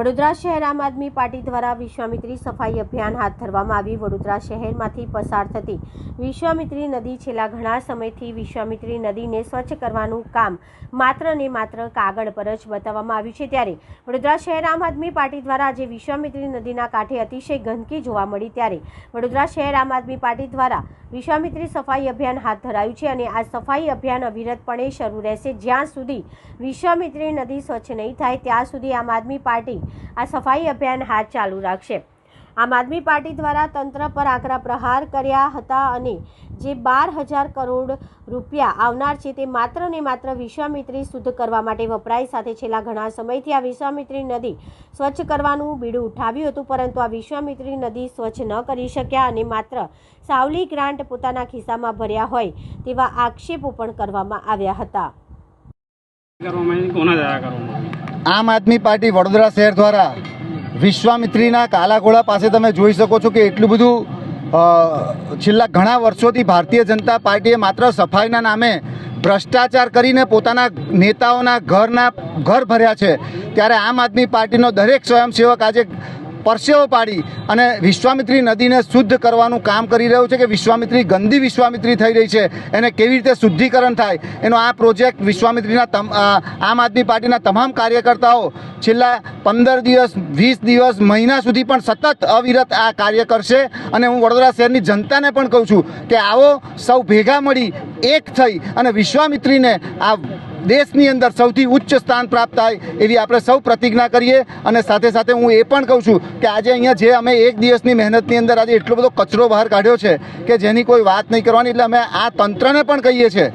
વડોદરા શહેર આમ આદમી પાર્ટી દ્વારા વિશ્વામિત્રી સફાઈ અભિયાન હાથ ધરવામાં આવી. વડોદરા શહેરમાંથી પસાર થતી વિશ્વામિત્રી નદી છેલ્લા ઘણા સમયથી વિશ્વામિત્રી નદીને સ્વચ્છ કરવાનું કામ માત્ર ને માત્ર કાગળ પર જ બતાવવામાં આવ્યું છે. ત્યારે વડોદરા શહેર આમ આદમી પાર્ટી દ્વારા આજે વિશ્વામિત્રી નદીના કાંઠે અતિશય ગંદકી જોવા મળી. ત્યારે વડોદરા શહેર આમ આદમી પાર્ટી દ્વારા વિશ્વામિત્રી સફાઈ અભિયાન હાથ ધરાયું છે અને આ સફાઈ અભિયાન અવિરતપણે શરૂ રહેશે. જ્યાં સુધી વિશ્વામિત્રી નદી સ્વચ્છ નહીં થાય, ત્યાં સુધી આમ આદમી પાર્ટી આ સફાઈ અભિયાન હાથ ચાલુ રાખશે. આમ આદમી પાર્ટી દ્વારા તંત્ર પર આકરા પ્રહાર કર્યા હતા અને જે બાર હજાર કરોડ રૂપિયા આવનાર છે તે માત્ર ને માત્ર વિશ્વામિત્રી શુદ્ધ કરવા માટે વપરાય સાથે છેલ્લા ઘણા સમયથી આ વિશ્વામિત્રી નદી સ્વચ્છ કરવાનું બીડું ઉઠાવ્યું હતું પરંતુ આ વિશ્વામિત્રી નદી સ્વચ્છ ન કરી શક્યા અને માત્ર સાવલી ગ્રાન્ટ પોતાના ખિસ્સામાં ભર્યા હોય તેવા આક્ષેપો પણ કરવામાં આવ્યા હતા. આમ આદમી પાર્ટી વડોદરા શહેર દ્વારા વિશ્વામિત્રીના કાલાઘોડા પાસે તમે જોઈ શકો છો કે એટલું બધું છેલ્લા ઘણા વર્ષોથી ભારતીય જનતા પાર્ટીએ માત્ર સફાઈના નામે ભ્રષ્ટાચાર કરીને પોતાના નેતાઓના ઘરના ઘર ભર્યા છે. ત્યારે આમ આદમી પાર્ટીનો દરેક સ્વયંસેવક આજે પરસેવો પાડી અને વિશ્વામિત્રી નદીને શુદ્ધ કરવાનું કામ કરી રહ્યું છે કે વિશ્વામિત્રી ગંદી વિશ્વામિત્રી થઈ રહી છે, એને કેવી રીતે શુદ્ધિકરણ થાય? એનો આ પ્રોજેક્ટ વિશ્વામિત્રીના આમ આદમી પાર્ટીના તમામ કાર્યકર્તાઓ છેલ્લા પંદર દિવસ, વીસ દિવસ, મહિના સુધી પણ સતત અવિરત આ કાર્ય કરશે અને હું વડોદરા શહેરની જનતાને પણ કહું છું કે આવો સૌ ભેગા મળી, એક થઈ અને વિશ્વામિત્રીને આ દેશની અંદર સૌથી ઉચ્ચ સ્થાન પ્રાપ્ત થાય એવી આપણે સૌ પ્રતિજ્ઞા કરીએ અને સાથે સાથે હું એ પણ કહું છું કે આજે અહીંયા જે અમે એક દિવસની મહેનતની અંદર આજે એટલો બધો કચરો બહાર કાઢ્યો છે કે જેની કોઈ વાત નહીં કરવાની એટલે અમે આ તંત્રને પણ કહીએ છીએ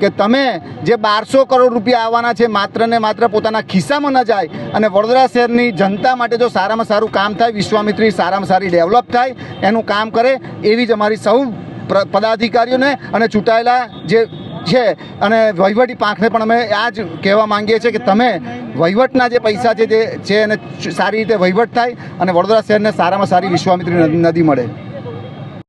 કે તમે જે બારસો કરોડ રૂપિયા આવવાના છે માત્ર ને માત્ર પોતાના ખિસ્સામાં ન જાય અને વડોદરા શહેરની જનતા માટે જો સારામાં સારું કામ થાય, વિશ્વામિત્રી સારામાં સારી ડેવલપ થાય, એનું કામ કરે એવી જ અમારી સૌ પદાધિકારીઓને અને ચૂંટાયેલા જે છે અને વહીવટી પાંખને પણ અમે આ જ કહેવા માંગીએ છીએ કે તમે વહીવટના જે પૈસા છે તે છે એને સારી રીતે વહીવટ થાય અને વડોદરા શહેરને સારામાં સારી વિશ્વામિત્રી નદી મળે.